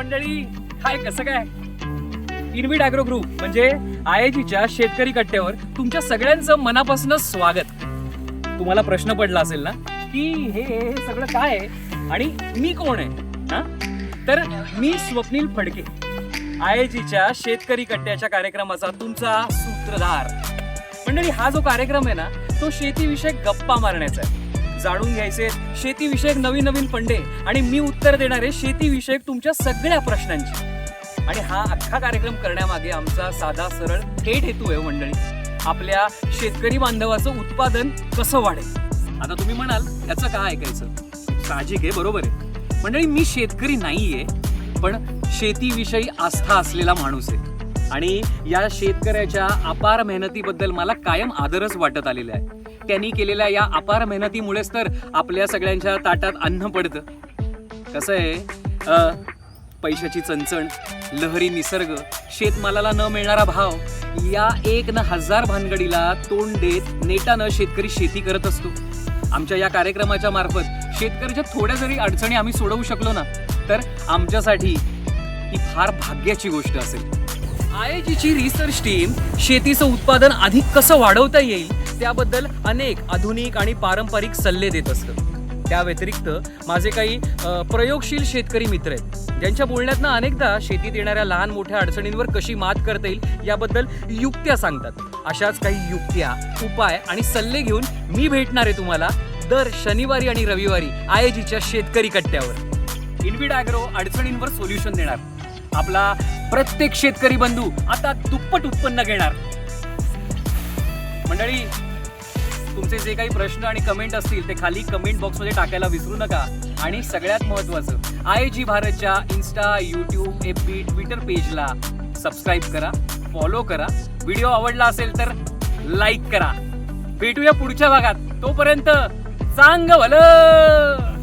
मंडळी हाय कसं काय? इनविट अॅग्रो ग्रुप म्हणजे आयजीच्या शेतकरी कट्ट्यावर तुमच्या सगळ्यांचं मनापासून स्वागत. तुम्हाला प्रश्न पडला असेल ना की हे हे सगळं काय आहे आणि मी कोण आहे? हा? तर मी स्वप्नील फडके आयजीच्या शेतकरी कट्ट्याच्या कार्यक्रमाचा तुमचा सूत्रधार. मंडळी हा जो कार्यक्रम आहे ना तो शेतीविषयक गप्पा मारण्याचा आहे. जाणून घ्यायचे शेतीविषयक नवीन नवीन फंडे आणि मी उत्तर देणारे शेतीविषयक तुमच्या सगळ्या प्रश्नांची. आणि हा अख्खा कार्यक्रम करण्यामागे आमचा साधा सरळ थेट हेतू आहे हो मंडळी. आपल्या शेतकरी बांधवाचं उत्पादन कसं वाढेल? आता तुम्ही म्हणाल याचं का ऐकायचं? साहजिक आहे बरोबर आहे. मंडळी मी शेतकरी नाहीये पण शेतीविषयी आस्था असलेला माणूस आहे. आणि या शेतकऱ्याच्या अपार मेहनतीबद्दल मला कायम आदरच वाटत आलेला आहे. त्यांनी केलेल्या या अपार मेहनतीमुळेच तर आपल्या सगळ्यांच्या ताटात अन्न पडतं. कसं आहे? पैशाची चणचण लहरी निसर्ग शेतमालाला न मिळणारा भाव या एक न हजार भानगडीला तोंड देत नेटानं शेतकरी शेती करत असतो. आमच्या या कार्यक्रमाच्या मार्फत शेतकऱ्याच्या थोड्या जरी अडचणी आम्ही सोडवू शकलो ना तर आमच्यासाठी ही फार भाग्याची गोष्ट असेल. आयजीची ची रिसर्च टीम शेतीचं उत्पादन अधिक कसं वाढवता येईल त्याबद्दल अनेक आधुनिक आणि पारंपरिक सल्ले देत असतं. त्या व्यतिरिक्त माझे काही प्रयोगशील शेतकरी मित्र आहेत. ज्यांच्या बोलण्यातनं अनेकदा शेतीत येणाऱ्या लहान मोठ्या अडचणींवर कशी मात करता येईल याबद्दल युक्त्या सांगतात. अशाच काही युक्त्या उपाय आणि सल्ले घेऊन मी भेटणार आहे तुम्हाला दर शनिवारी आणि रविवारी आयजीच्या शेतकरी कट्ट्यावर. इनविड अॅग्रो अडचणींवर सोल्युशन देणार. आपला प्रत्येक शेतकरी बंधू आता दुप्पट उत्पन्न घेणार. मंडळी तुमचे जे काही प्रश्न आणि कमेंट असतील ते खाली कमेंट बॉक्समध्ये टाकायला विसरू नका. आणि सगळ्यात महत्त्वाचं आय जी भारतच्या insta YouTube F B Twitter पेजला subscribe करा फॉलो करा. व्हिडिओ आवडला असेल तर लाईक करा. भेटूया पुढच्या भागात. तोपर्यंत चांग भलं!